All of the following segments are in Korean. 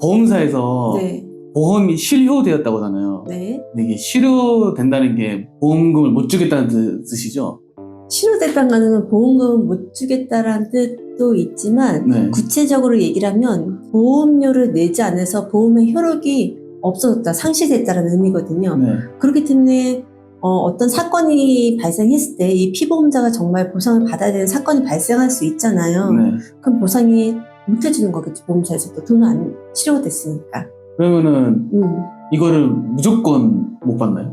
보험사에서 네. 보험이 실효되었다고 하잖아요. 네. 근데 이게 실효된다는 게 보험금을 못 주겠다는 뜻- 뜻이죠? 실효됐다는 거는 보험금 못 주겠다라는 뜻도 있지만 네. 구체적으로 얘기를 하면 보험료를 내지 않아서 보험의 효력이 없어졌다, 상실됐다는 의미거든요. 네. 그렇기 때문에 어, 떤 사건이 발생했을 때 이 피보험자가 정말 보상을 받아야 되는 사건이 발생할 수 있잖아요. 네. 그럼 보상이 못 해주는 거겠죠. 보험사에서도 돈을 안 치료됐으니까. 그러면은 음. 이거를 무조건 못 받나요?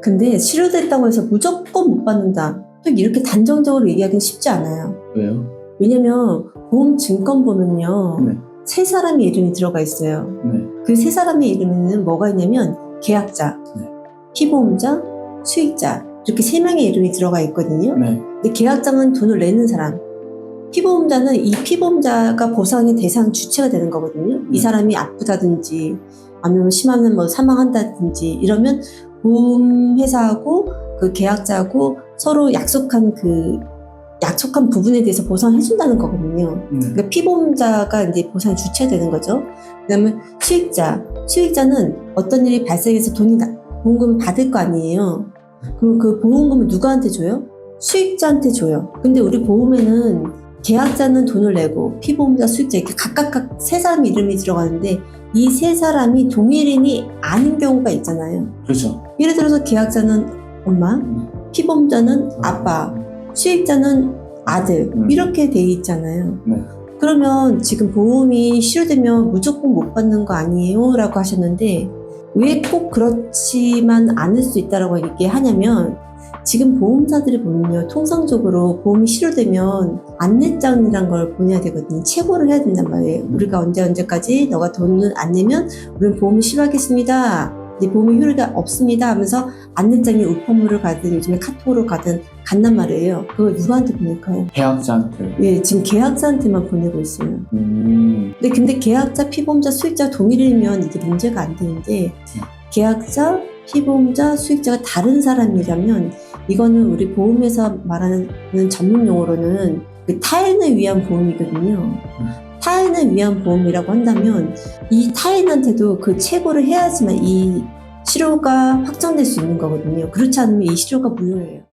근데 치료됐다고 해서 무조건 못 받는다. 또 이렇게 단정적으로 얘기하기는 쉽지 않아요. 왜요? 왜냐면 보험 증권 보면요. 네. 세 사람의 이름이 들어가 있어요. 네. 그 세 사람의 이름에는 뭐가 있냐면 계약자, 네. 피보험자, 수익자 이렇게 세 명의 이름이 들어가 있거든요. 네. 근데 계약자는 돈을 내는 사람, 피보험자는 이 피보험자가 보상의 대상 주체가 되는 거거든요. 이 네. 사람이 아프다든지 아니면 심하면 뭐 사망한다든지 이러면 보험회사하고 그 계약자하고 서로 약속한 그 약속한 부분에 대해서 보상해 준다는 거거든요. 네. 그러니까 피보험자가 이제 보상 주체가 되는 거죠. 그다음에 수익자, 수익자는 어떤 일이 발생해서 돈이 나- 보험금을 받을 거 아니에요. 그럼 그 보험금을 누구한테 줘요? 수익자한테 줘요. 근데 우리 보험에는 계약자는 돈을 내고 피보험자, 수익자 이렇게 각각 세 사람 이름이 들어가는데 이 세 사람이 동일인이 아닌 경우가 있잖아요. 그렇죠. 예를 들어서 계약자는 엄마, 음. 피보험자는 아빠, 수익자는 아들 음. 이렇게 돼 있잖아요. 네. 그러면 지금 보험이 실효되면 무조건 못 받는 거 아니에요? 라고 하셨는데 왜 꼭 그렇지만 않을 수 있다라고 얘기하냐면 지금 보험사들이 보면요 통상적으로 보험이 실효되면 안내장이란 걸 보내야 되거든요 체고를 해야 된단 말이에요 우리가 언제 언제까지 너가 돈을 안 내면 우리는 보험을 실효하겠습니다 이제 보험이 효력이 없습니다 하면서 안내장이 우편물을 가든 요즘에 카톡으로 가든 간단 말이에요 그걸 누구한테 보낼까요? 계약자한테. 예, 지금 계약자한테만 보내고 있어요. 음. 근데 근데 계약자, 피보험자, 수익자 동일이면 이게 문제가 안 되는데 계약자, 피보험자, 수익자가 다른 사람이라면 이거는 우리 보험에서 말하는 전문 용어로는 그 타인을 위한 보험이거든요. 타인을 위한 보험이라고 한다면 이 타인한테도 그 최고를 해야지만 이 치료가 확정될 수 있는 거거든요. 그렇지 않으면 이 치료가 무효예요.